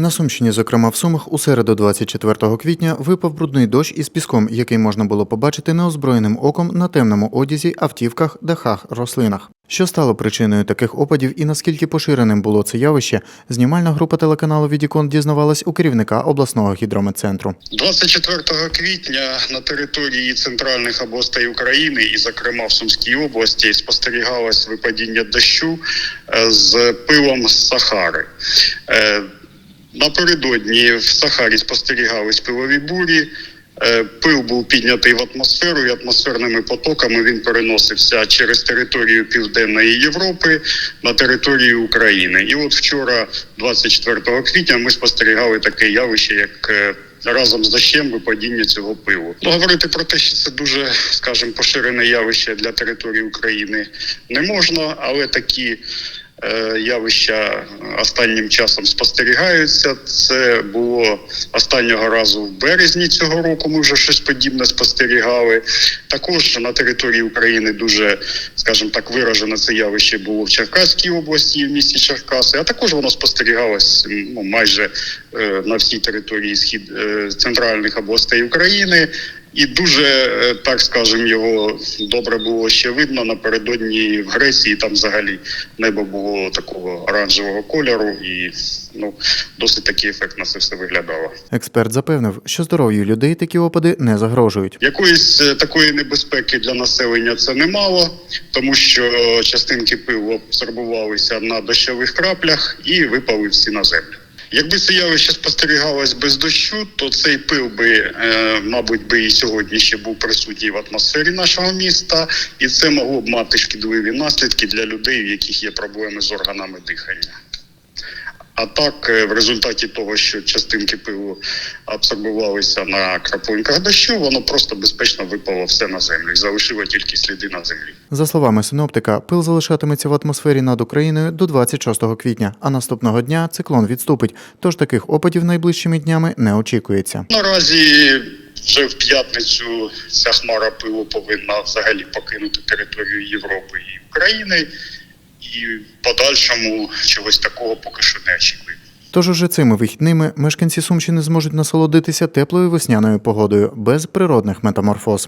На Сумщині, зокрема в Сумах, у середу 24 квітня випав брудний дощ із піском, який можна було побачити неозброєним оком на темному одязі, автівках, дахах, рослинах. Що стало причиною таких опадів і наскільки поширеним було це явище, знімальна група телеканалу Відікон дізнавалась у керівника обласного гідрометцентру. 24 квітня на території центральних областей України, і, зокрема в Сумській області, спостерігалось випадіння дощу е, з пилом з Сахари. Напередодні в Сахарі спостерігались пилові бурі. Е, Пил був піднятий в атмосферу, і атмосферними потоками він переносився через територію Південної Європи на територію України. І от вчора, 24 квітня, ми спостерігали таке явище, як е, разом з дощем випадіння цього пилу. Ну, говорити про те, що це дуже, скажімо, поширене явище для території України не можна, але такі. Е, Явища останнім часом спостерігаються. Це було останнього разу в березні цього року. Ми вже щось подібне спостерігали. Також на території України дуже, скажімо так, виражено це явище було в Черкаській області, в місті Черкаси. А також воно спостерігалось ну, майже е, на всій території схід е, центральних областей України. І дуже, е, так скажемо, його добре було ще видно напередодні в Греції. Там взагалі небо було такого оранжевого кольору, і ну досить такий ефект на це все виглядало. Експерт запевнив, що здоров'ю людей такі опади не загрожують. Якоїсь е, такої небезпеки для населення це немало, тому що частинки пилу абсорбувалися на дощових краплях і випали всі на землю. Якби це явище спостерігалось без дощу, то цей пил би, е, мабуть, би і сьогодні ще був присутній в атмосфері нашого міста, і це могло б мати шкідливі наслідки для людей, в яких є проблеми з органами дихання. А так, е, в результаті того, що частинки пилу абсорбувалися на краплинках дощу, воно просто безпечно випало все на землю і залишило тільки сліди на землі. За словами синоптика, пил залишатиметься в атмосфері над Україною до 26 квітня, а наступного дня циклон відступить. Тож таких опадів найближчими днями не очікується. Наразі вже в п'ятницю ця хмара пилу повинна взагалі покинути територію Європи і України, і в подальшому чогось такого поки що не очікуємо. Тож уже цими вихідними мешканці Сумщини зможуть насолодитися теплою весняною погодою без природних метаморфоз.